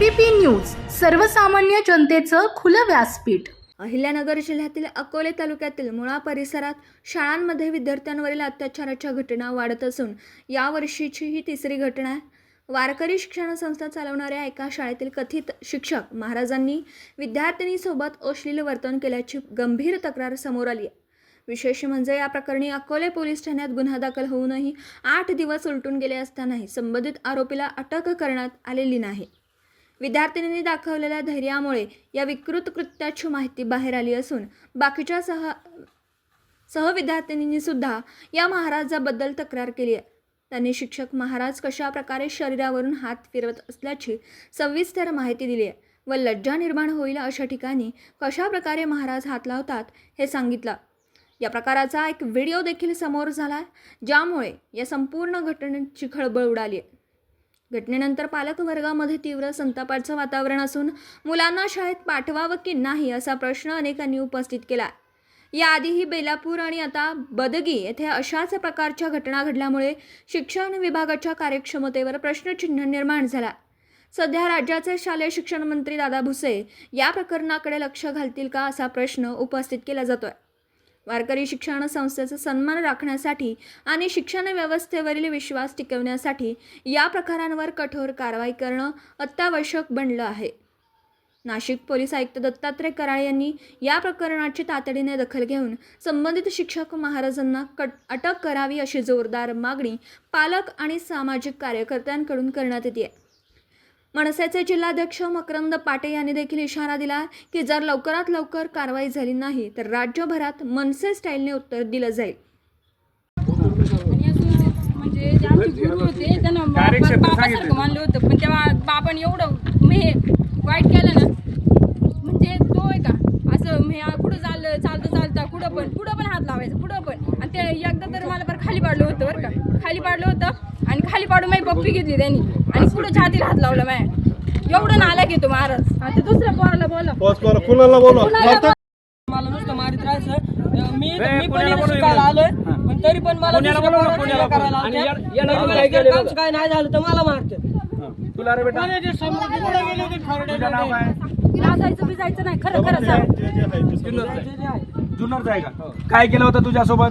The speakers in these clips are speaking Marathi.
एबीपी न्यूज सर्वसामान्य जनतेचं खुलं व्यासपीठ. अहिल्यानगर जिल्ह्यातील अकोले तालुक्यातील मुळा परिसरात शाळांमध्ये विद्यार्थ्यांवरील अत्याचाराच्या घटना वाढत असून यावर्षीची ही तिसरी घटना आहे. वारकरी शिक्षण संस्था चालवणाऱ्या एका शाळेतील कथित शिक्षक महाराजांनी विद्यार्थिनीसोबत अश्लील वर्तन केल्याची गंभीर तक्रार समोर आली आहे. विशेष म्हणजे या प्रकरणी अकोले पोलीस ठाण्यात गुन्हा दाखल होऊनही आठ दिवस उलटून गेले असतानाही संबंधित आरोपीला अटक करण्यात आलेली नाही. विद्यार्थिनींनी दाखवलेल्या धैर्यामुळे या विकृत कृत्याची माहिती बाहेर आली असून बाकीच्या सह सहविद्यार्थिनींनी सुद्धा या महाराजाबद्दल तक्रार केली आहे. त्यांनी शिक्षक महाराज कशा प्रकारे शरीरावरून हात फिरवत असल्याची सविस्तर माहिती दिली आहे व लज्जा निर्माण होईल अशा ठिकाणी कशा प्रकारे महाराज हात लावतात हे सांगितलं. या प्रकाराचा एक व्हिडिओ देखील समोर झाला ज्यामुळे या संपूर्ण घटनेची खळबळ उडाली आहे. घटनेनंतर पालक वर्गामध्ये तीव्र संतापाचं वातावरण असून मुलांना शाळेत पाठवावं की नाही असा प्रश्न अनेकांनी उपस्थित केला. याआधीही बेलापूर आणि आता बदगी येथे अशाच प्रकारच्या घटना घडल्यामुळे शिक्षण विभागाच्या कार्यक्षमतेवर प्रश्नचिन्ह निर्माण झाला. सध्या राज्याचे शालेय शिक्षण मंत्री दादा भुसे या प्रकरणाकडे लक्ष घालतील का असा प्रश्न उपस्थित केला जातोय. वारकरी शिक्षण संस्थेचा सन्मान राखण्यासाठी आणि शिक्षण व्यवस्थेवरील विश्वास टिकवण्यासाठी या प्रकारांवर कठोर कारवाई करणं अत्यावश्यक बनलं आहे. नाशिक पोलीस आयुक्त दत्तात्रय कराळे यांनी या प्रकरणाची तातडीने दखल घेऊन संबंधित शिक्षक महाराजांना कट अटक करावी अशी जोरदार मागणी पालक आणि सामाजिक कार्यकर्त्यांकडून करण्यात येते. आहे मनसेचे जिल्हाध्यक्ष मकरंद पाटे यांनी देखील इशारा दिला की जर लवकरात लवकर कारवाई झाली नाही तर राज्यभरात मनसे स्टाईलने उत्तर दिलं जाईल. म्हणजे जे आमचे गुरु होते त्यांना बा- बा- बाबासारखं मानलं होतं पण तेव्हा बाबांनी एवढं हे वाईट केलं ना म्हणजे तो आहे का असं हे कुठं चाललं चालतं चालतं कुठं पण कुठं पण हात लावायचं कुठं पण. आणि ते एकदा तर मला बरं खाली पाडलं होतं बरं का खाली पाडलं होतं आणि खाली पाडून माझी पप्पी घेतली त्यांनी. आणि पुढं छातीला हात लावला माझ्या एवढं नाला घेतो महाराज. आता दुसऱ्या पोराला बोला पॉज करा कुणाला बोलवा. कुणाला मला नुसतं मारित राहायचं. मी मी पण इकडे शिकायला आलोय पण तरी पण मला दुसऱ्या पोराला हे करायला लावते. तरी मला जर कामचं काय नाही झालं तर मला मारते. तुला रे बेटा. लाजायचं बिजायचं नाही खरं खरं सांग. जुन्नरच आहे का? काय केलं होतं तुझ्यासोबत?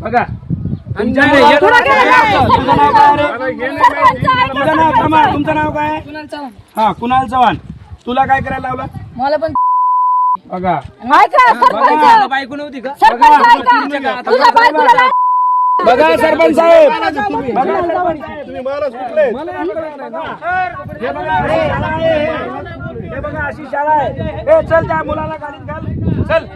बघा. हे-. तुझं नाव थांबा तुमचं नाव काय हा कुणाल चव्हाण. तुला काय करायला लावलं? मला पण बघा. ऐका सरपंच. बायको नव्हती का सरपंच ऐका तुझ्या बायकोला लाव. बघा सरपंच साहेब. बघा सरपंच साहेब. तुम्ही महाराज कुठले? हे बघा हे शाळा आहे. हे बघा अशी शाळा आहे. ए चल त्या मुलाला गाडीत घाल. चल.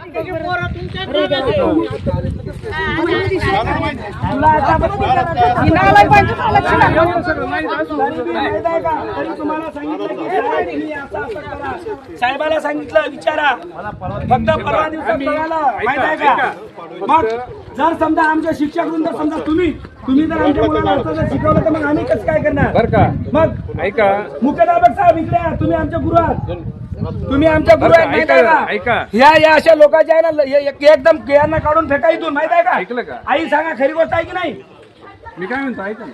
साहेबाला सांगितलं विचारा. फक्त परवा दिवसात माहीत आहे का? मग जर समजा आमचे शिक्षक वृंद समजा तुम्ही तुम्ही जर आमच्या मुलाला असं जर शिकवलं तर मग आम्ही कसं काय करणार? बर का? मग ऐका. मुख्याध्यापक साहेब इकडे. तुम्ही आमचे गुरु आहात तुम्ही आमच्या गुरु आहेत का? माहीत ऐका, आहे ऐका. का ह्या या अशा लोकांच्या आहे ना हे- एकदम यांना काढून फेका इथून माहीत आहे का? ऐकलं का? आई सांगा खरी गोष्ट आहे की नाही? मी काय म्हणतो ऐका ना.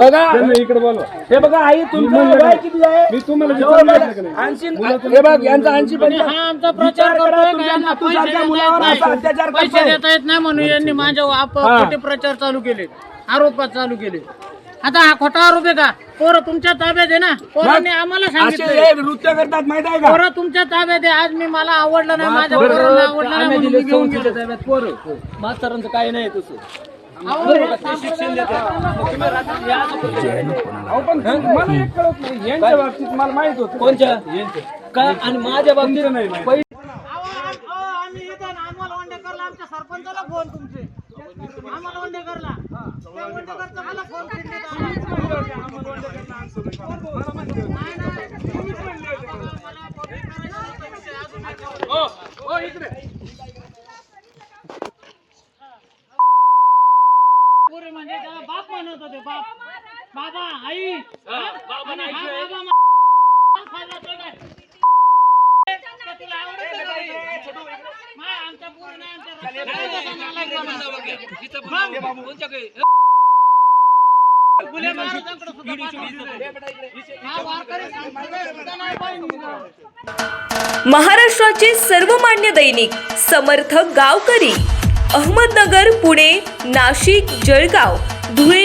बघा इकडे बोलवा. हे बघा आई तुमचं वय किती आहे? ऐंशी हे बघ यांचा ऐंशी प्रचार पैसे. देता येत नाही. म्हणून यांनी माझ्या आप- हा. खोटे प्रचार चालू केले आरोप चालू केले आता हा खोटा आरोप आहे का? पोरं तुमच्या ताब्यात आहे ना? पोरांनी आम्हाला असे सांगितलं हे नृत्य करतात माहीत आहे का? पोरं तुमच्या ताब्यात आहे. आज मी मला आवडलं नाही माझ्या पोरांना आवडलं नाही म्हणून मी घेऊन गेलो. मास्तरांचं काही नाही तसं. अहो, पण मला एक कळत नाही. यांच्या बाबतीत मला माहीत होतं. कोणच्या? का? आणि माझ्या बाबतीत नाही माहीत. आम्ही इथं आम्हाला वंडेकरला आमच्या सरपंचाला फोन तुमचे आम्हाला वंडेकरला त्या वंडेकरचा मला फोन पोरे म्हणजे त्याला बाप म्हणत होते बाप बाबा आई हा? आणि हा बाबा मा- खायला तो काय? महाराष्ट्राचे सर्वमान्य दैनिक समर्थ गावकरी अहमदनगर पुणे नाशिक जळगाव धुळे